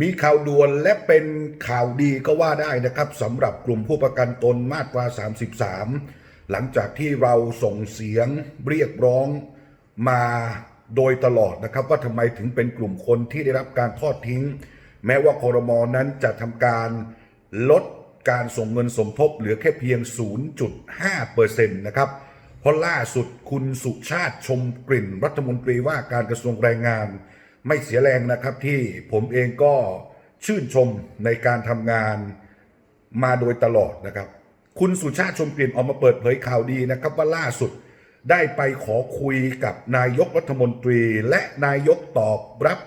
มีข่าวด่วนและเป็นข่าวดีก็ว่าได้นะครับสำหรับกลุ่มผู้ประกันตนมาตรา 33 หลังจากที่เราส่งเสียงเรียกร้องมาโดยตลอดนะครับว่าทำไมถึงเป็นกลุ่มคนที่ได้รับการทอดทิ้ง แม้ว่าคอรมอนั้นจะทำการลดการส่งเงินสมทบเหลือแค่เพียง 0.5%นะครับ เพราะล่าสุดคุณสุชาติชมกลิ่นรัฐมนตรีว่าการกระทรวงแรงงาน ไม่เสียแรงนะครับที่ผมเองก็ชื่นชมในการทำงานมาโดยตลอดนะครับ คุณสุชาติชมกลิ่นออกมาเปิดเผยข่าวดีนะครับว่าล่าสุดได้ไปขอคุยกับนายกรัฐมนตรีและนายกตอบรับ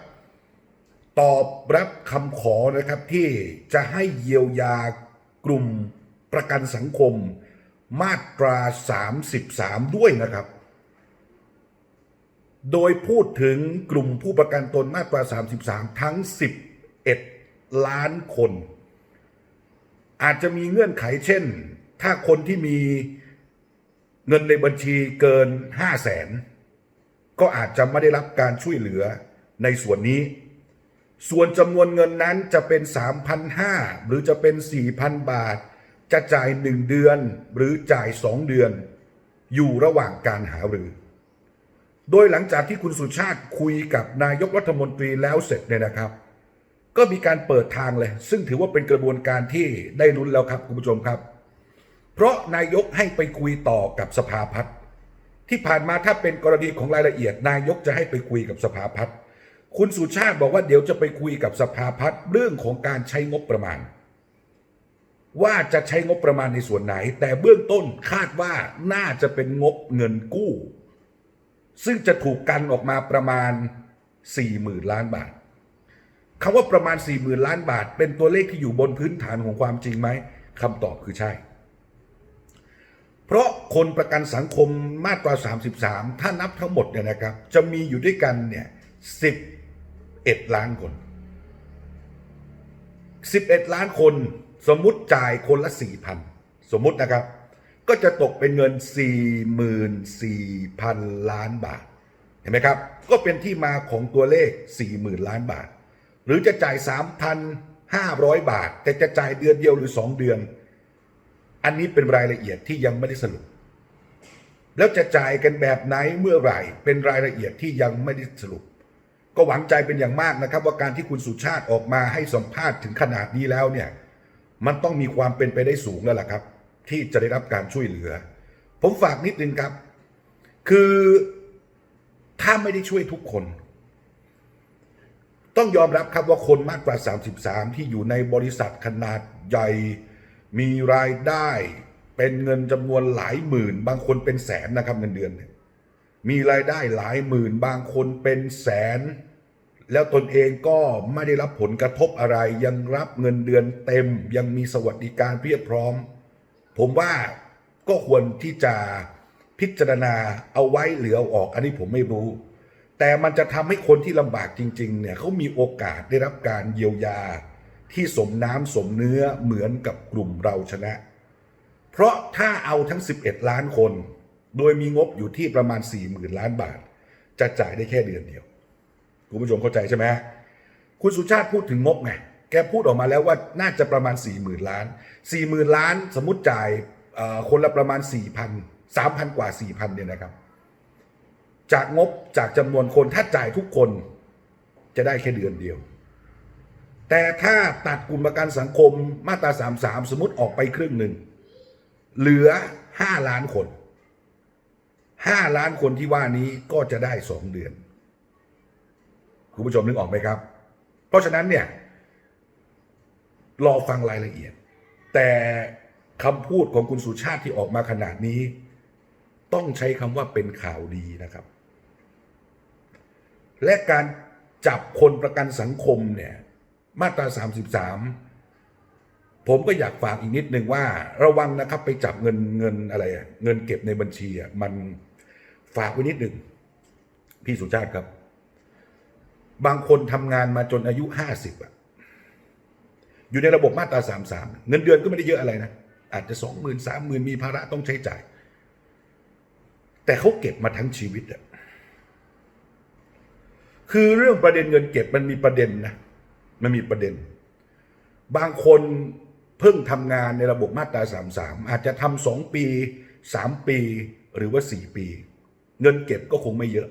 ตอบรับคำขอนะครับที่จะให้เยียวยากลุ่มประกันสังคม มาตรา 33 ด้วยนะครับ โดยพูดถึงกลุ่มผู้ประกันตนมาตรา 33 ทั้ง 11 ล้านคน อาจจะมีเงื่อนไขเช่น ถ้าคนที่มีเงินในบัญชีเกิน 5 0 0แสนก็อาจจะไม่ได้รับการช่วยเหลือในส่วนนี้ ส่วนจำนวนเงินนั้นจะเป็น 3,500 หรือจะเป็น 4,000 บาท จะจ่าย 1 เดือนหรือจ่าย 2 เดือน อยู่ระหว่างการหารือ โดยหลังจากที่คุณสุชาติคุยกับนายกรัฐมนตรีแล้วเสร็จเนี่ยนะครับ ก็มีการเปิดทางเลย ซึ่งถือว่าเป็นกระบวนการที่ได้ลุ้นแล้วครับคุณผู้ชมครับ เพราะนายกให้ไปคุยต่อกับสภาพัฒน์ที่ผ่านมาถ้าเป็นกรณีของรายละเอียด นายกจะให้ไปคุยกับสภาพัฒน์คุณสุชาติบอกว่าเดี๋ยวจะไปคุยกับสภาพัฒน์เรื่องของการใช้งบประมาณ ว่าจะใช้งบประมาณในส่วนไหน แต่เบื้องต้นคาดว่าน่าจะเป็นงบเงินกู้ ซึ่งจะถูกกันออกมาประมาณ 40,000 ล้านบาทคำว่าประมาณ 40,000 ล้านบาท เป็นตัวเลขที่อยู่บนพื้นฐานของความจริงไหมคำตอบคือใช่ เพราะคนประกันสังคมมาตรา 33 ถ้านับทั้งหมดเนี่ยนะครับ จะมีอยู่ด้วยกันเนี่ย11 ล้านคน 11 ล้านคนสมมุติจ่ายคนละ 4,000 สมมุตินะครับ ก็จะตกเป็นเงิน 44,000 ล้านบาท เห็นไหมครับ ก็เป็นที่มาของตัวเลข 40,000 ล้านบาท หรือจะจ่าย 3,500 บาท แต่จะจ่ายเดือนเดียวหรือ 2 เดือน อันนี้เป็นรายละเอียดที่ยังไม่ได้สรุป แล้วจะจ่ายกันแบบไหนเมื่อไหร่ เป็นรายละเอียดที่ยังไม่ได้สรุป ก็หวังใจเป็นอย่างมากนะครับ ว่าการที่คุณสุชาติออกมาให้สัมภาษณ์ถึงขนาดนี้แล้วเนี่ย มันต้องมีความเป็นไปได้สูงแล้วล่ะครับ ที่จะได้รับการช่วยเหลือ ผมฝากนิดนึงครับ คือถ้าไม่ได้ช่วยทุกคน ต้องยอมรับครับว่าคนมากกว่า33 ที่อยู่ในบริษัทขนาดใหญ่ มีรายได้ เป็นเงินจำนวนหลายหมื่น บางคนเป็นแสนนะครับเงินเดือนเนี่ยมีรายได้หลายหมื่น บางคนเป็นแสน แล้วตนเองก็ไม่ได้รับผลกระทบอะไร ยังรับเงินเดือนเต็ม ยังมีสวัสดิการเพียบพร้อม ผมว่าก็ควรที่จะพิจารณาเอาไว้หรือเอาออก อันนี้ผมไม่รู้ แต่มันจะทำให้คนที่ลำบากจริง ๆ เนี่ยเขามีโอกาสได้รับการเยียวยา ที่สมน้ำสมเนื้อเหมือนกับกลุ่มเราชนะ เพราะถ้าเอาทั้ง 11 ล้านคน โดยมีงบอยู่ที่ประมาณ 40,000 ล้านบาท จะจ่ายได้แค่เดือนเดียว คุณผู้ชมเข้าใจใช่ไหมคุณสุชาติพูดถึงงบไง กพูดออกมาแล้วว่าน่าจะประมาณ 40,000 ล้าน 40,000 ล้าน สมมติจ่ายคนละประมาณ 4,000 3,000 กว่า 4,000 เนี่ยนะครับ จากงบจากจำนวนคนถ้าจ่ายทุกคนจะได้แค่เดือนเดียว แต่ถ้าตัดกลุ่มประกันสังคมมาตรา 33 สมมติออกไปครึ่งหนึ่ง เหลือ 5 ล้านคน 5 ล้านคนที่ว่านี้ก็จะได้ 2 เดือน คุณผู้ชมนึกออกไหมครับ เพราะฉะนั้นเนี่ย รอฟังรายละเอียด แต่คำพูดของคุณสุชาติที่ออกมาขนาดนี้ ต้องใช้คำว่าเป็นข่าวดีนะครับ และการจับคนประกันสังคมเนี่ย มาตรา 33 ผมก็อยากฝากอีกนิดนึงว่า ระวังนะครับไปจับเงินเงินอะไรเงินเก็บในบัญชีมันฝากไว้นิดหนึ่งพี่สุชาติครับ บางคนทำงานมาจนอายุ50อะ อยู่ในระบบมาตรา33เงินเดือนก็ไม่ได้เยอะอะไรนะ อาจจะสองหมื่นสามหมื่นมีภาระต้องใช้จ่าย แต่เขาเก็บมาทั้งชีวิตอะคือเรื่องประเด็นเงินเก็บมันมีประเด็นนะ มันมีประเด็น บางคนเพิ่งทำงานในระบบมาตรา33อาจจะทำสองปี3ปีหรือว่า4ปี เงินเก็บก็คงไม่เยอะ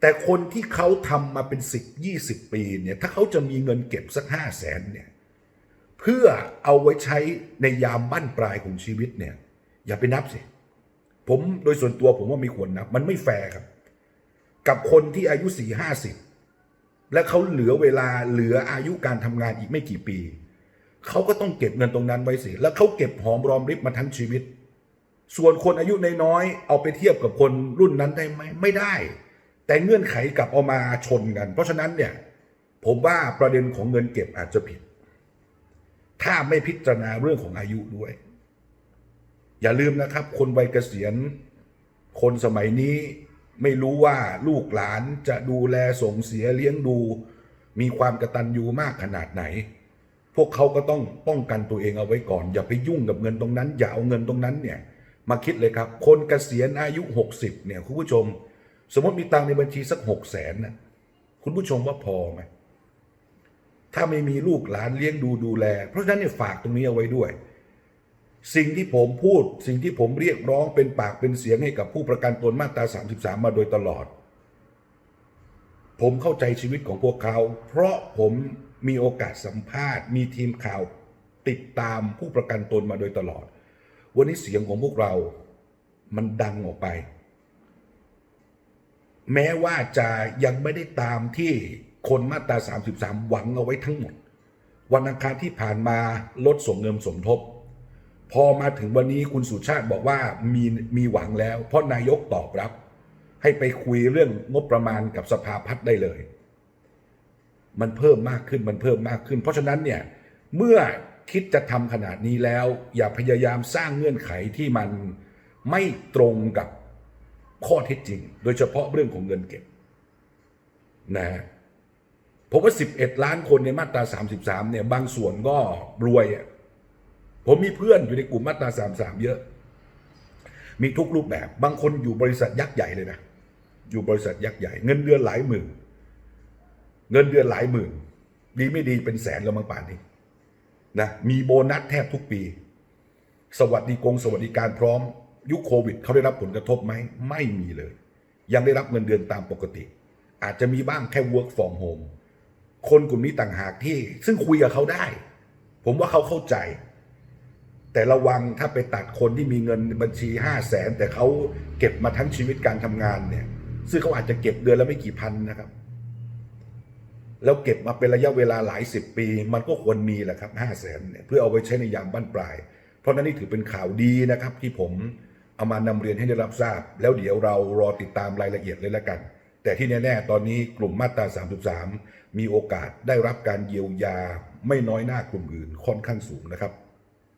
แต่คนที่เขาทำมาเป็น10 20ปีเนี่ยถ้าเขาจะมีเงินเก็บสัก5 0 0แสนเนี่ยเพื่อเอาไว้ใช้ในยามบั้นปลายของชีวิตเนี่ย อย่าไปนับสิผมโดยส่วนตัวผมว่าม่ควรนับ มันไม่แฟร์ครับ กับคนที่อายุสี่ห้าสิบและเขาเหลือเวลาเหลืออายุการทำงานอีกไม่กี่ปี เขาก็ต้องเก็บเงินตรงนั้นไว้สิแล้วเขาเก็บหอมรอมริบมาทั้งชีวิต ส่วนคนอายุน้อยเอาไปเทียบกับคนรุ่นนั้นได้ไหมไม่ได้ แต่เงื่อนไขกลับเอามาชนกัน เพราะฉะนั้นเนี่ย ผมว่าประเด็นของเงินเก็บอาจจะผิด ถ้าไม่พิจารณาเรื่องของอายุด้วย อย่าลืมนะครับ คนวัยเกษียณ คนสมัยนี้ไม่รู้ว่าลูกหลานจะดูแลส่งเสียเลี้ยงดู มีความกระตันยูมากขนาดไหน พวกเขาก็ต้องป้องกันตัวเองเอาไว้ก่อน อย่าไปยุ่งกับเงินตรงนั้น อย่าเอาเงินตรงนั้นเนี่ย มาคิดเลยครับ คนเกษียณอายุ 60เนี่ยคุณผู้ชม สมมติมีตังในบัญชีสักหกแสนนะคุณผู้ชมว่าพอไหมถ้าไม่มีลูกหลานเลี้ยงดูดูแล เพราะฉะนั้นเนี่ยฝากตรงนี้เอาไว้ด้วย สิ่งที่ผมพูด สิ่งที่ผมเรียกร้องเป็นปากเป็นเสียงให้กับผู้ประกันตนมาตรา 33 มาโดยตลอด ผมเข้าใจชีวิตของพวกเขา เพราะผมมีโอกาสสัมภาษณ์ มีทีมข่าวติดตามผู้ประกันตนมาโดยตลอด วันนี้เสียงของพวกเรา มันดังออกไป แม้ว่าจะยังไม่ได้ตามที่คนมาตรา 33 หวังเอาไว้ทั้งหมด วันอังคารที่ผ่านมาลดส่งเงินสมทบ พอมาถึงวันนี้คุณสุชาติบอกว่ามีมีหวังแล้ว เพราะนายกตอบรับ ให้ไปคุยเรื่องงบประมาณกับสภาพัฒน์ได้เลย มันเพิ่มมากขึ้นมันเพิ่มมากขึ้น เพราะฉะนั้นเนี่ยเมื่อคิดจะทำขนาดนี้แล้ว อย่าพยายามสร้างเงื่อนไขที่มันไม่ตรงกับ ข้อเท็จจริง โดยเฉพาะเรื่องของเงินเก็บนะฮะผมว่า 11 ล้านคนในมาตรา 33 เนี่ย บางส่วนก็รวยอะผมมีเพื่อนอยู่ในกลุ่มมาตราสามสามเยอะ มีทุกรูปแบบ บางคนอยู่บริษัทยักษ์ใหญ่เลยนะ อยู่บริษัทยักษ์ใหญ่ เงินเดือนหลายหมื่น เงินเดือนหลายหมื่น ดีไม่ดีเป็นแสนแล้วมั้งป่านนี้นะ มีโบนัสแทบทุกปี สวัสดิกงสวัสดิการพร้อม ยุคโควิดเขาได้รับผลกระทบไหมไม่มีเลย ยังได้รับเงินเดือนตามปกติ อาจจะมีบ้างแค่ work from home คนกลุ่มนี้ต่างหากที่ ซึ่งคุยกับเขาได้ ผมว่าเขาเข้าใจ แต่ระวังถ้าไปตัดคนที่มีเงินบัญชีห้าแสนแต่เขาเก็บมาทั้งชีวิตการทำงานเนี่ย ซึ่งเขาอาจจะเก็บเดือนละไม่กี่พันนะครับ แล้วเก็บมาเป็นระยะเวลาหลายสิบปี มันก็ควรมีแหละครับห้าแสนเนี่ยเพื่อเอาไว้ใช้ในยามบั้นปลาย เพราะนั้นนี่ถือเป็นข่าวดีนะครับที่ผม เอามานำเรียนให้ได้รับทราบ แล้วเดี๋ยวเรารอติดตามรายละเอียดเลยละกัน แต่ที่แน่ๆ ตอนนี้กลุ่มมาตรา 33 มีโอกาสได้รับการเยียวยาไม่น้อยหน้ากลุ่มอื่นค่อนข้างสูงนะครับ